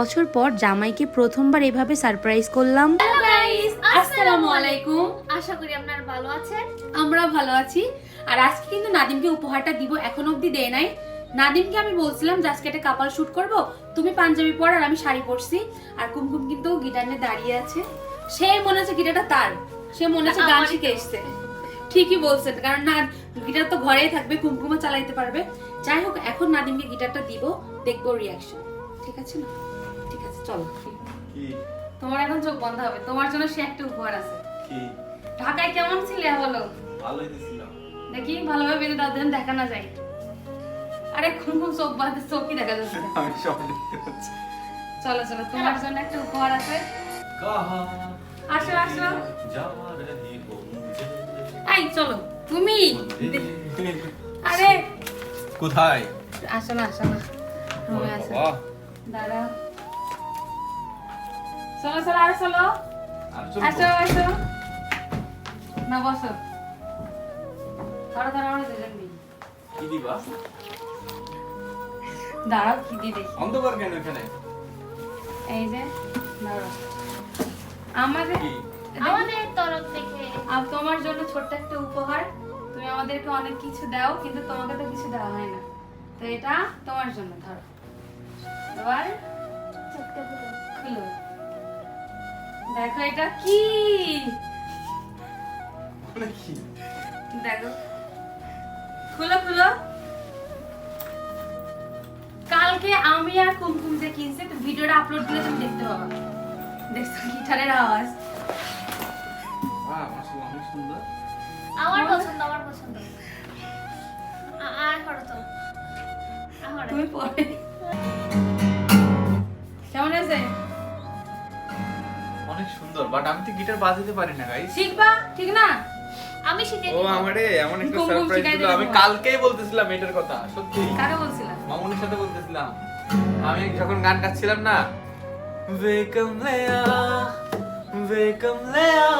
বছর পর জামাইকে প্রথমবার এভাবে সারপ্রাইজ করলাম। আসসালামু আলাইকুম। আশা করি আপনারা ভালো আছেন। আমরা ভালো আছি। আর আজকে কিন্তু নাদিমকে উপহারটা দিব এখন অবধি দেয় নাই। নাদিমকে আমি বলছিলাম যে আজকে একটা কাপাল শুট করব। তুমি পাঞ্জাবি পর আর আমি শাড়ি পরছি। আর কুমকুম কিন্তু গিটার নিয়ে দাঁড়িয়ে আছে। সে মনে হচ্ছে গিটারটা তার। সে মনে হচ্ছে গান শিখে এসছে। ঠিকই বলছেন কারণ না গিটার তো ঘরেই থাকবে কুমকুমও চালাইতে পারবে। যাই হোক এখন নাদিমকে গিটারটা দিব দেখব রিয়াকশন ঠিক আছে না? ঠিক আছে চলো। কি? তোমার এখন চোখ বন্ধ হবে। তোমার জন্য সে একটা উপহার আছে। কি? ঢাকায় কেমন ছিলে বলো? ভালোই দিছিলাম দেখি ভালোভাবে বেঁধে দাও যেন দেখা না যায়। আরে খুন খুন চোখ বাঁধে চোখই দেখা যাচ্ছে? আমি সব দেখতে পাচ্ছি। চলো চলো তোমার জন্য একটা উপহার আছে। কাহা আসো আসো। যা রহি হো মুঝে এই চলো তুমি। আরে। কোথায়? আসো না আসো না। দাঁড়াও। চলো চলো আর চলো। আসো আসো। না বসো। ধরো আমরা দুজন দিই কি দিবা? দাঁড়াও কি দিই দেখি। অন্ধকার কেন এখানে? এই যে ধরো। আমাদের আমাদের তরফ থেকে। আর তোমার জন্য ছোট্ট একটা উপহার। তুমি আমাদেরকে অনেক কিছু দাও কিন্তু তোমাকে তো কিছু দেওয়া হয় না। তো এটা তোমার জন্য ধরো। এবার। খুলো। দেখো এটা কি? দেখো। খুলো খুলো। কালকে আমি আর কুমকুম যে কিনছে তো ভিডিওটা আপলোড দিলে তুমি দেখতে পাবা। দেখছ গিটারের আওয়াজ? আমার পছন্দ আমার পছন্দ। আর করো তো। তুমি পরে সুন্দর বাট আমি তো গিটার বাজাতে পারি না গাইস শিখবা? ঠিক না? আমি শিখে ও আমারে এমন একটা সারপ্রাইজ দিল। আমি কালকেই বলতেছিলাম এটার কথা সত্যি। কারে বলছিলাম? মামুনের সাথে বলতেছিলাম। আমি যখন গান গাচ্ছিলাম না বেকম লেয়া বেকম লেয়া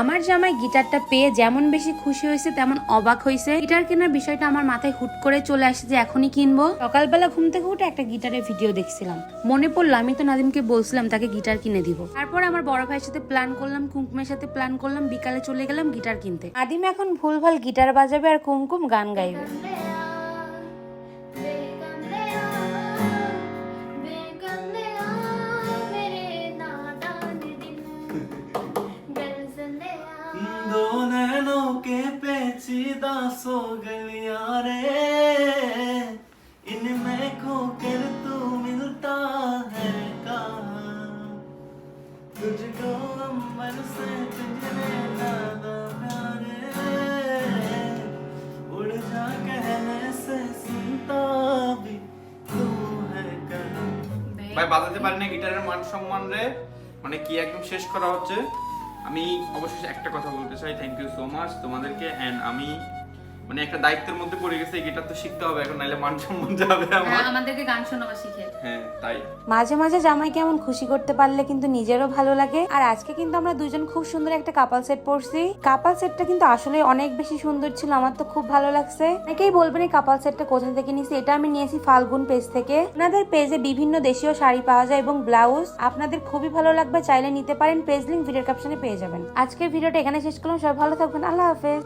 আমার জামাই গিটারটা পেয়ে যেমন বেশি খুশি হয়েছে, তেমন অবাক হয়েছে। গিটার কেনার বিষয়টা আমার মাথায় হুট করে চলে আসে যে এখনই কিনবো। সকালবেলা ঘুম থেকে উঠে একটা গিটারের ভিডিও দেখছিলাম। মনে পড়ল আমি তো নাদিমকে বলছিলাম, তাকে গিটার কিনে দিব। তারপর আমার বড় ভাইয়ের সাথে প্ল্যান করলাম, কুমকুমের সাথে প্ল্যান করলাম, বিকালে চলে গেলাম গিটার কিনতে। নাদিম এখন ভুলভাল গিটার বাজাবে আর কুমকুম গান গাইবে। पेचीदा सो गलियां रे इनमें खोकर तू मिलता है कहाँ तुझको अम्बर से पिंजरे लादा प्यारे उड़ जा कहने से सुनता भी तू है कहाँ ভাই বাজাতে পারি না গিটারের মান সম্মান রে মানে কি একদম শেষ করা হচ্ছে আমি অবশেষে একটা কথা বলতে চাই থ্যাংক ইউ সো মাচ তোমাদেরকে অ্যান্ড আমি মানে একটা দায়িত্বের মধ্যে পড়ে গেছে গিটার তো শিখতে হবে এখন নাইলে মান সম্মান যাবে আমার। আমাদেরকে গান শোনাবা শিখে। হ্যাঁ তাই। মাঝে মাঝে জামাইকে এমন খুশি করতে পারলে কিন্তু নিজেরও ভালো লাগে। আর আজকে কিন্তু আমরা দুজন খুব সুন্দর একটা কাপাল সেট পরছি। কাপাল সেটটা কিন্তু আসলে অনেক বেশি সুন্দর ছিল আমার তো খুব ভালো লাগছে। অনেকেই বলবেন এই কাপাল সেটটা কোথা থেকে নিয়েছি? এটা আমি নিয়েছি ফাল্গুন পেজ থেকে। আপনাদের পেজে বিভিন্ন দেশীয় শাড়ি পাওয়া যায় এবং ব্লাউজ আপনাদের খুবই ভালো লাগবে চাইলে নিতে পারেন। পেজ লিঙ্ক ভিডিওর ক্যাপশনে পেয়ে যাবেন। আজকের ভিডিওটা এখানে শেষ করলাম। সবাই ভালো থাকবেন। আল্লাহ হাফেজ।